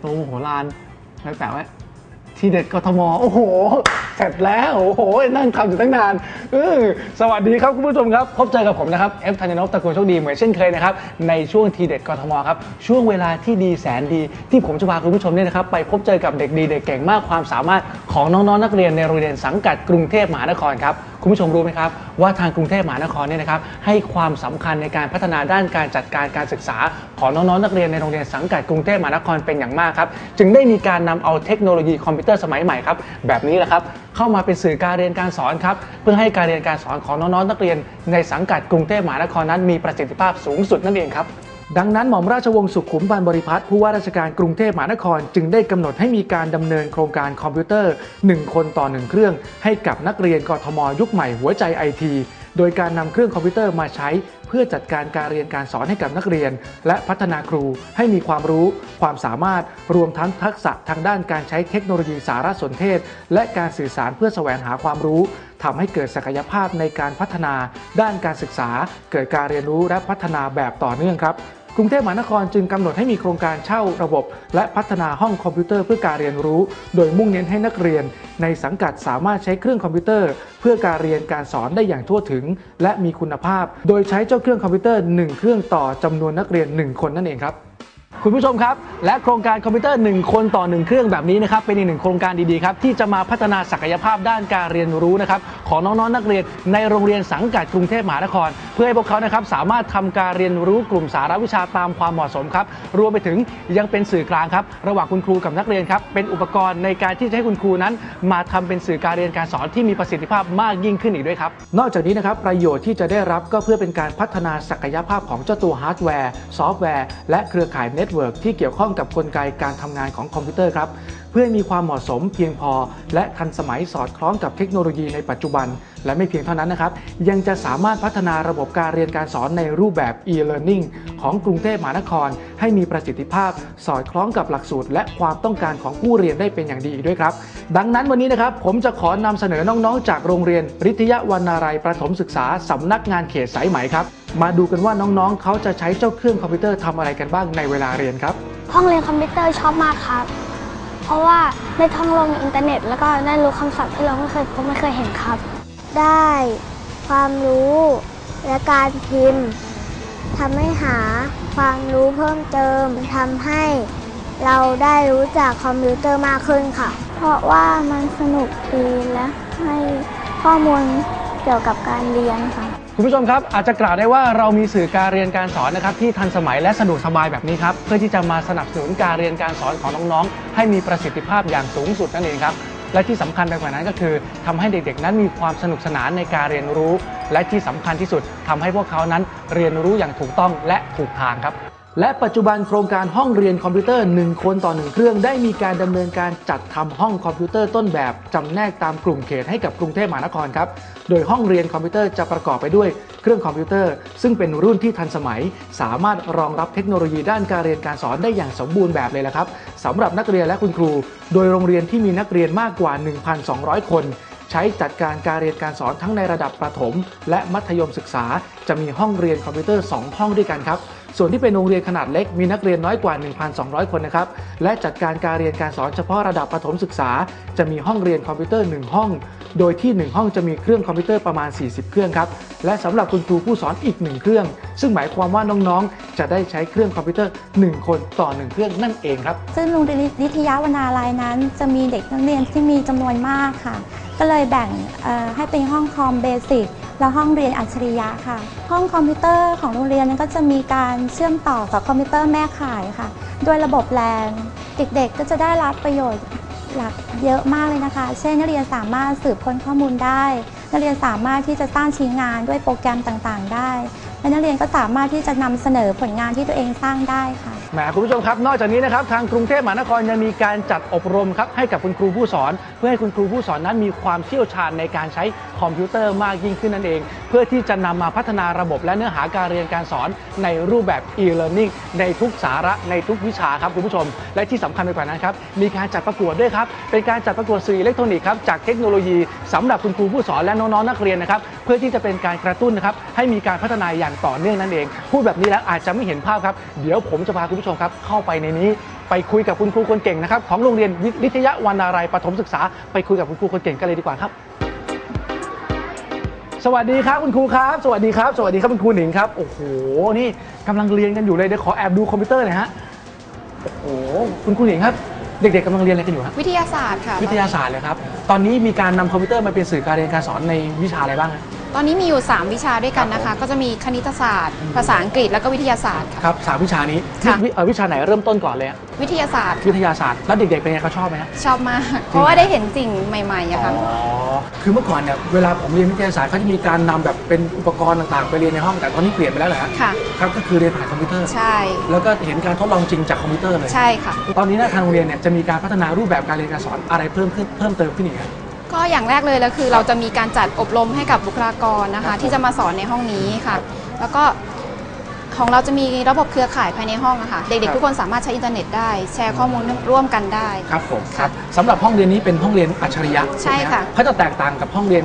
โตมโหฬารไว้วแปะไว้ทีเด็ดกทม โอ้โห เสร็จแล้ว โอ้โห นั่งทำอยู่ตั้งนานออสวัสดีครับคุณผู้ชมครับ พบเจอกับผมนะครับ เอฟธัญนพตะกูลโชคดีเหมือนเช่นเคยนะครับ ในช่วงทีเด็ดกทมครับ ช่วงเวลาที่ดีแสนดี ที่ผมจะพาคุณผู้ชมเนี่ยนะครับ ไปพบเจอกับเด็กดีเด็กเก่งมากความสามารถของน้องๆนักเรียนในโรงเรียนสังกัดกรุงเทพมหานครครับ คุณผู้ชมรู้ไหมครับว่าทางกรุงเทพมหานครเนี่ยนะครับให้ความสำคัญในการพัฒนาด้านการจัดการการศึกษา ของน้องๆนักเรียนในโรงเรียนสังกัดกรุงเทพมหานครเป็นอย่างมากครับจึงได้มีการนำเอาเทคโนโลยีคอมพิวเตอร์สมัยใหม่ครับแบบนี้แหละครับเข้ามาเป็นสื่อการเรียนการสอนครับเพื่อให้การเรียนการสอนของน้องๆนักเรียนในสังกัดกรุงเทพมหานครนั้น มีประสิทธิภาพสูงสุดนั่นเองครับ ดังนั้นหม่อมราชวงศ์สุขุมพันธ์บริพัตรผู้ว่าราชการกรุงเทพมหานคร จึงได้กำหนดให้มีการดำเนินโครงการคอมพิวเตอร์ 1 คนต่อ 1 เครื่อง ให้กับนักเรียนกทมยุคใหม่หัวใจไอทีโดยการนำเครื่องคอมพิวเตอร์มาใช้ เพื่อจัดการการเรียนการสอนให้กับนักเรียน และพัฒนาครูให้มีความรู้ ความสามารถรวมทั้งทักษะทางด้านการใช้เทคโนโลยีสารสนเทศ และการสื่อสารเพื่อแสวงหาความรู้ทำให้เกิดศักยภาพในการพัฒนา ด้านการศึกษา เกิดการเรียนรู้และพัฒนาแบบต่อเนื่องครับ กรุงเทพมหานครจึงกำหนดให้มีโครงการเช่าระบบ และพัฒนาห้องคอมพิวเตอร์เพื่อการเรียนรู้ โดยมุ่งเน้นให้นักเรียน ในสังกัดสามารถใช้เครื่องคอมพิวเตอร์ เพื่อการเรียนการสอนได้อย่างทั่วถึง และมีคุณภาพ โดยใช้เจ้าเครื่องคอมพิวเตอร์ 1 เครื่องต่อจำนวนนักเรียน 1 คนนั่นเองครับคุณผู้ชมครับ และโครงการคอมพิวเตอร์ 1 คนต่อ 1 เครื่องแบบนี้นะครับเป็นอีกหนึ่งโครงการดีๆครับที่จะมาพัฒนาศักยภาพด้านการเรียนรู้นะครับของน้องๆนักเรียนในโรงเรียนสังกัดกรุงเทพมหานครเพื่อให้พวกเขานะครับสามารถทำการเรียนรู้กลุ่มสาระวิชาตามความเหมาะสมครับรวมไปถึงยังเป็นสื่อกลางครับระหว่างคุณครูกับนักเรียนครับเป็นอุปกรณ์ในการที่จะให้คุณครูนั้น มาทำเป็นสื่อการเรียนการสอนที่มีประสิทธิภาพมากยิ่งขึ้นอีกด้วยครับนอกจากนี้นะครับประโยชน์ที่จะได้รับก็เพื่อเป็นการพัฒนาศักยภาพของเจ้าตัวฮาร์ดแวร์ซอฟต์แวร์และเครือข่ายเน็ตเวิร์กที่เกี่ยวข้องกับกลไกการทำงานของคอมพิวเตอร์ครับ เพื่อให้มีความเหมาะสมเพียงพอ และทันสมัยสอดคล้องกับเทคโนโลยีในปัจจุบัน และไม่เพียงเท่านั้นนะครับ ยังจะสามารถพัฒนาระบบการเรียนการสอนในรูปแบบ e-learning ของกรุงเทพมหานคร ให้มีประสิทธิภาพ สอดคล้องกับหลักสูตร และความต้องการของผู้เรียนได้เป็นอย่างดีอีกด้วยครับ ดังนั้นวันนี้นะครับผมจะขอนำเสนอน้องๆ จากโรงเรียนริทยาวรรณารายประถมศึกษาสำนักงานเขตสายไหมครับมาดูกันว่าน้องๆ เขาจะใช้เจ้าเครื่องคอมพิวเตอร์ทำอะไรกันบ้างในเวลาเรียนครับ ห้องเรียนคอมพิวเตอร์ชอบมากครับ เพราะว่าได้ท่องลงอินเทอร์เน็ต แล้วก็ได้รู้คำศัพท์ที่เราไม่เคยพบไม่เคยเห็นครับ ได้ความรู้และการพิมพ์ทำให้หาความรู้เพิ่มเติมทำให้เราได้รู้จักคอมพิวเตอร์มากขึ้นค่ะ เพราะว่ามันสนุกดีและให้ข้อมูลเกี่ยวกับการเรียนค่ะ คุณผู้ชมครับอาจจะกล่าวได้ว่าเรามีสื่อการเรียนการสอนนะครับที่ทันสมัยและสะดวกสบายแบบนี้ครับเพื่อที่จะมาสนับสนุนการเรียนการสอนของน้องๆ ให้มีประสิทธิภาพอย่างสูงสุดนั่นเองครับและที่สำคัญไปกว่านั้นก็คือทำให้เด็กๆ นั้นมีความสนุกสนานในการเรียนรู้ และที่สำคัญที่สุดทำให้พวกเขานั้นเรียนรู้อย่างถูกต้องและถูกทางครับ และปัจจุบันโครงการห้องเรียนคอมพิวเตอร์ 1 คนต่อ 1 เครื่องได้มีการดำเนินการจัดทำห้องคอมพิวเตอร์ต้นแบบจำแนกตามกลุ่มเขตให้กับกรุงเทพมหานครครับ โดยห้องเรียนคอมพิวเตอร์จะประกอบไปด้วยเครื่องคอมพิวเตอร์ ซึ่งเป็นรุ่นที่ทันสมัย สามารถรองรับเทคโนโลยีด้านการเรียนการสอนได้อย่างสมบูรณ์แบบเลยละครับสำหรับนักเรียนและคุณครู โดยโรงเรียนที่มีนักเรียนมากกว่า 1,200 คนใช้จัดการการเรียนการสอนทั้งในระดับประถม และมัธยมศึกษา จะมีห้องเรียนคอมพิวเตอร์ 2 ห้องด้วยกันครับ ส่วนที่เป็นโรงเรียนขนาดเล็กมีนักเรียนน้อยกว่า 1,200 คนนะครับ และจัดการการเรียนการสอนเฉพาะระดับประถมศึกษา จะมีห้องเรียนคอมพิวเตอร์ 1 ห้อง โดยที่ 1 ห้องจะมีเครื่องคอมพิวเตอร์ประมาณ 40 เครื่องครับ และสำหรับคุณครูผู้สอนอีก 1 เครื่อง ซึ่งหมายความว่าน้องๆ จะได้ใช้เครื่องคอมพิวเตอร์ 1 คนต่อ 1 เครื่องนั่นเองครับ ซึ่งโรงเรียนนิทยาวนาลัยนั้น จะมีเด็กนักเรียนที่มีจำนวนมากค่ะ ก็เลยแบ่งให้เป็นห้องคอมเบสิก และห้องเรียนอัจฉริยะค่ะ ห้องคอมพิวเตอร์ของโรงเรียนนั้นก็จะมีการเชื่อมต่อกับคอมพิวเตอร์แม่ข่ายค่ะ ด้วยระบบแลนเด็กๆ ก็จะได้รับประโยชน์หลักเยอะมากเลยนะคะ เช่นนักเรียนสามารถสืบค้นข้อมูลได้ นักเรียนสามารถที่จะสร้างชิ้นงานด้วยโปรแกรมต่างๆ ได้ และนักเรียนก็สามารถที่จะนำเสนอผลงานที่ตัวเองสร้างได้ค่ะ แหมคุณผู้ชมครับ นอกจากนี้นะครับทางกรุงเทพมหานครยังมีการจัดอบรมครับให้กับคุณครูผู้สอน เพื่อให้คุณครูผู้สอนนั้นมีความเชี่ยวชาญในการใช้คอมพิวเตอร์มากยิ่งขึ้นนั่นเอง เพื่อที่จะนำมาพัฒนาระบบและเนื้อหาการเรียนการสอนในรูปแบบ e-learning ในทุกสาระในทุกวิชาครับคุณผู้ชม และที่สำคัญไปกว่านั้นครับมีการจัดประกวดด้วยครับเป็นการจัดประกวดสื่ออิเล็กทรอนิกส์ครับจากเทคโนโลยีสำหรับคุณครูผู้สอนและน้องๆนักเรียนนะครับเพื่อที่จะเป็นการกระตุ้นนะครับให้มีการพัฒนาอย่างต่อเนื่องนั่นเอง พูดแบบนี้แล้วอาจจะไม่เห็นภาพครับเดี๋ยวผมจะพาคุณผู้ชมผู้ชมครับ เข้าไปในนี้ไปคุยกับคุณครูคนเก่งนะครับของโรงเรียนวิทยาวรรณารายประถมศึกษา ไปคุยกับคุณครูคนเก่งกันเลยดีกว่าครับ สวัสดีครับคุณครูครับ สวัสดีครับ สวัสดีครับคุณครูหนิงครับโอ้โหนี่กำลังเรียนกันอยู่เลยเดี๋ยวขอแอบดูคอมพิวเตอร์หน่อยฮะโอ้โหคุณครูหนิงครับเด็กๆกำลังเรียนอะไรกันอยู่ฮะวิทยาศาสตร์ค่ะวิทยาศาสตร์เลยครับตอนนี้มีการนำคอมพิวเตอร์มาเป็นสื่อการเรียนการสอนในวิชาอะไรบ้างฮะ ตอนนี้มีอยู่ 3 วิชาด้วยกันนะคะ ก็จะมีคณิตศาสตร์ ภาษาอังกฤษแล้วก็วิทยาศาสตร์ค่ะ ครับสามวิชานี้ค่ะ วิเอ่อวิชาไหนเริ่มต้นก่อนเลยอะวิทยาศาสตร์วิทยาศาสตร์แล้วเด็กๆเป็นไงเขาชอบไหมฮะ ชอบมาก เพราะว่าได้เห็นสิ่งใหม่ๆอะค่ะ อ๋อ คือเมื่อก่อนเนี่ยเวลาผมเรียนวิทยาศาสตร์เขาจะมีการนำแบบเป็นอุปกรณ์ต่างๆ ไปเรียนในห้องแต่ตอนนี้เปลี่ยนไปแล้วเหรอฮะค่ะ ครับก็คือเรียนผ่านคอมพิวเตอร์ ใช่ แล้วก็เห็นการทดลองจริงจากคอมพิวเตอร์เลย ใช่ค่ะ ตอนนี้เนยทางโรงเรียนเนี่ยจะมีการพัฒนารูปแบบการเรียนการสอนอะไรเพิ่มขึ้นเพิ่มเติมขึ้นอีกครับ ก็อย่างแรกเลยแล้วคือเราจะมีการจัดอบรมให้กับบุคลากรนะครัคะบที่จะมาสอนในห้องนี้ค่ะ แล้วก็ของเราจะมีระบบเครือข่ายภายในห้องอะค่ะเด็กๆทุกคนสามารถใช้อินเทอร์เน็ตได้ แชร์ข้อมูลร่วมกันได้ครับผมค่ะสำหรับห้องเรียนนี้เป็นห้องเรียนอัจฉริยะใช่ไหมฮค่ะเขาจะแตกต่างกับห้องเรียน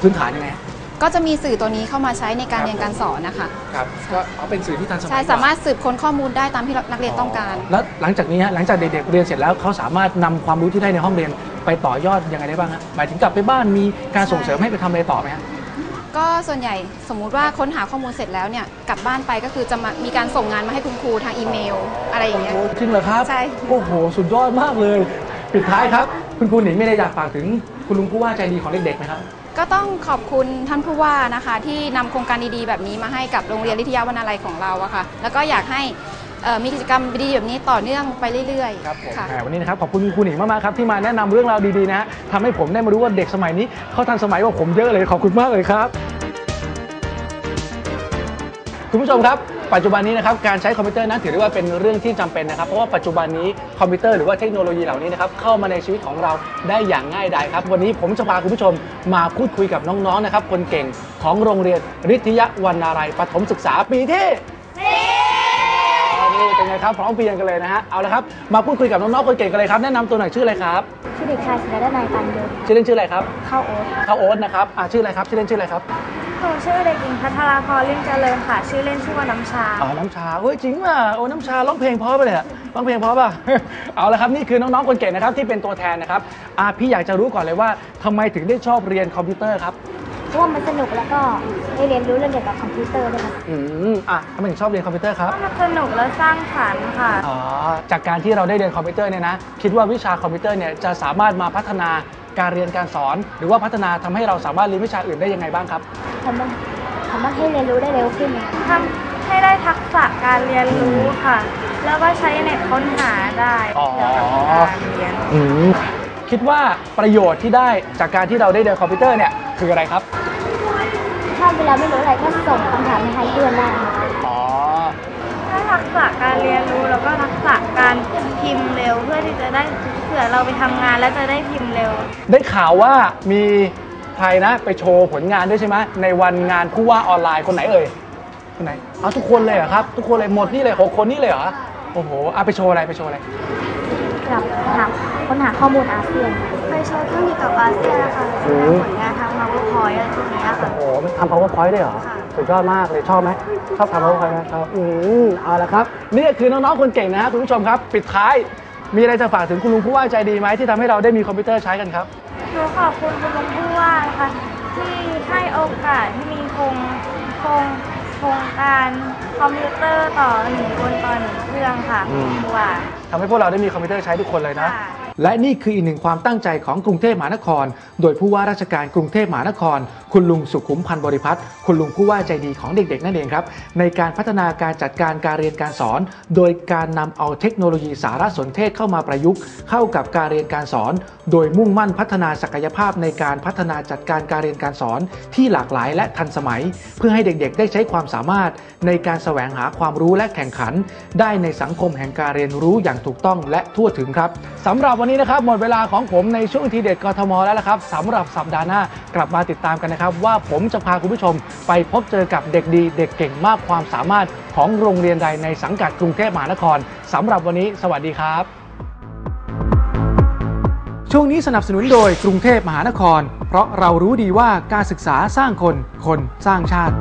พื้นฐานยังไงฮะ ก็จะมีสื่อตัวนี้เข้ามาใช้ในการครับเรียนการสอนนะคะ ครับก็เอาเป็นสื่อที่ทันสมัยใช่กว่สามารถสืบค้นข้อมูลได้ตามที่นักเรียนต้องการ แล้วหลังจากนี้ฮะหลังจากเด็กๆเรียนเสร็จแล้วเขาสามารถนำความรู้ที่ได้ในห้องเรียนไปต่อยอดยังไงได้บ้างฮะหมายถึงกลับไปบ้านมีการส่งเสริมให้ไปทำอะไรต่อไหมฮะ ก็ส่วนใหญ่สมมุติว่าค้นหาข้อมูลเสร็จแล้วเนี่ยกลับบ้านไปก็คือจะมามีการส่งงานมาให้คุณครูทางอีเมล อะไรอย่างเงี้ย โอ้โหจริงเหรอครับ ใช่ โอ้โห สุดยอดมากเลย ปิดท้ายครับ คุณครูหนิงไม่ได้อยากฝากถึงคุณลุงผู้ว่าใจดีของเด็กๆไหมครับ ก็ต้องขอบคุณท่านผู้ว่านะคะ ที่นำโครงการดีๆแบบนี้มาให้กับโรงเรียนวิทยาวรรณาลัยของเราอะค่ะ แล้วก็อยากให้เอ่อมีกิจกรรมดีๆแบบนี้ต่อเนื่องไปเรื่อยครับผมๆค่ะแหมวันนี้นะครับขอบคุณคุณครูหนิงมากๆครับที่มาแนะนำเรื่องราวดีๆนะฮะทำให้ผมได้มารู้ว่าเด็กสมัยนี้เขาทันสมัยกว่าผมเยอะเลยขอบคุณมากเลยครับ คุณผู้ชมครับ ปัจจุบันนี้นะครับการใช้คอมพิวเตอร์นั้นถือได้ว่าเป็นเรื่องที่จำเป็นนะครับเพราะว่าปัจจุบันนี้คอมพิวเตอร์หรือว่าเทคโนโลยีเหล่านี้นะครับเข้ามาในชีวิตของเราได้อย่างง่ายดายครับวันนี้ผมจะพาคุณผู้ชมมาพูดคุยกับน้องๆนะครับคนเก่งของโรงเรียนริทยาวรรณารายปฐมศึกษาปีที่ นี่เป็นไงครับพร้อมเพรียงกันเลยนะฮะเอาละครับมาพูดคุยกับน้องๆคนเก่งกันเลยครับแนะนำตัวหน่อยชื่ออะไรครับชื่อเด็กชายศิรดนัยปันเดิมชื่อเล่นชื่ออะไรครับเข้าโอ๊ตข้าวโอ๊ตนะครับอ่าชื่ออะไรครับชื่อเล่นชื่ออะไรครับหนูชื่อเด็กหญิงพัทราพรลิ่มเจริญค่ะ ชื่อเล่นชื่อว่าน้ำชา อ๋อน้ำชาเฮ้ยจริงป่ะโอ้น้ำชาร้องเพลงเพราะไปเลยอะร้องเพลงเพราะป่ะ เอาละครับนี่คือน้องๆคนเก่งนะครับที่เป็นตัวแทนนะครับอ่าพี่อยากจะรู้ก่อนเลยว่าทำไมถึงได้ชอบเรียนคอมพิวเตอร์ครับเพ ราะว่ามันสนุกแล้วก็ได้เรียนรู้เรื่องเกี่ยวกับคอมพิวเตอร์ด้วยค่ะอืมอะทำไมถึงชอบเรียนคอมพิวเตอร์ครับ มันสนุกและสร้างสรรค์ค่ะ อ๋อ จากการที่เราได้เรียนคอมพิวเตอร์เนี่ยนะ คิดว่าวิชาคอมพิวเตอร์เนี่ยจะสามารถมาพัฒนาการเรียนการสอน หรือว่าพัฒนาทำให้เราสามารถเรียนวิชาอื่นได้ยังไงบ้างครับ ทำให้ทำให้เรียนรู้ได้เร็วขึ้นทำให้ได้ทักษะการเรียนรู้ค่ะ แล้วก็ใช้เน็ตค้นหาได้อ๋อ เกี่ยวกับการเรียน อืมคิดว่าประโยชน์ที่ได้จากการที่เราได้เรียนคอมพิวเตอร์เนี่ยคืออะไรครับ ถ้าเวลาไม่รู้อะไรก็ส่งคำถามให้เพื่อนได้ค่ะอ๋อ ถ้าทักษะการเรียนรู้แล้วก็ทักษะการพิมพ์เร็ว เพื่อที่จะได้เผื่อเราไปทำงานแล้วจะได้พิมพ์เร็ว ได้ข่าวว่ามีใครนะไปโชว์ผลงานด้วยใช่ไหมในวันงานผู้ว่าออนไลน์คนไหนเอ่ยคนไหนเอาทุกคนเลยเหรอครับ ทุกคนเลยหมดนี่เลยหกคนนี่เลยเหรอโอ้โหเอาไปโชว์อะไรไปโชว์อะไรกับหา ค้นหาข้อมูลอาเซียนไปโชว์เรื่องเกี่ยวกับอาเซียนนะคะอืมผลงานทาง PowerPoint อะไรพวกนี้ค่ะ โอ้โหทำ powerpoint ด้วยเหรอค่ะสุดยอดมากเลยชอบไหมชอบทำ powerpoint ไหมชอบอืมเอาละครับ นี่ก็คือน้องๆคนเก่งนะฮะคุณผู้ชมครับ ปิดท้าย มีอะไรจะฝากถึงคุณลุงผู้ว่าใจดีไหมที่ทำให้เราได้มีคอมพิวเตอร์ใช้กันครับ หนูขอบคุณคุณลุงผู้ว่านะคะที่ให้โอกาสที่มีโครงโครงโครงการคอมพิวเตอร์ต่อหนึ่งคนต่อหนึ่งเครื่องค่ะอืมผู้ว่า ทำให้พวกเราได้มีคอมพิวเตอร์ใช้ทุกคนเลยนะ ค่ะ และนี่คืออีกหนึ่งความตั้งใจของกรุงเทพมหานคร โดยผู้ว่าราชการกรุงเทพมหานคร คุณลุงสุขุมพันธ์บริพัตรคุณลุงผู้ว่าใจดีของเด็กๆ นั่นเองครับ ในการพัฒนาการจัดการการเรียนการสอน โดยการนำเอาเทคโนโลยีสารสนเทศเข้ามาประยุกต์ เข้ากับการเรียนการสอน โดยมุ่งมั่นพัฒนาศักยภาพในการพัฒนาจัดการการเรียนการสอน ที่หลากหลายและทันสมัย เพื่อให้เด็กๆ ได้ใช้ความสามารถ ในการแสวงหาความรู้และแข่งขัน ได้ในสังคมแห่งการเรียนรู้อย่างถูกต้องและทั่วถึงครับสำหรับวันนี้นะครับหมดเวลาของผมในช่วงทีเด็ดกทมแล้วละครับสำหรับสัปดาห์หน้ากลับมาติดตามกันนะครับ ว่าผมจะพาคุณผู้ชมไปพบเจอกับเด็กดี เด็กเก่งมากความสามารถของโรงเรียนใดในสังกัดกรุงเทพมหานครสำหรับวันนี้ สวัสดีครับ ช่วงนี้สนับสนุนโดยกรุงเทพมหานคร เพราะเรารู้ดีว่าการศึกษาสร้างคนคนสร้างชาติ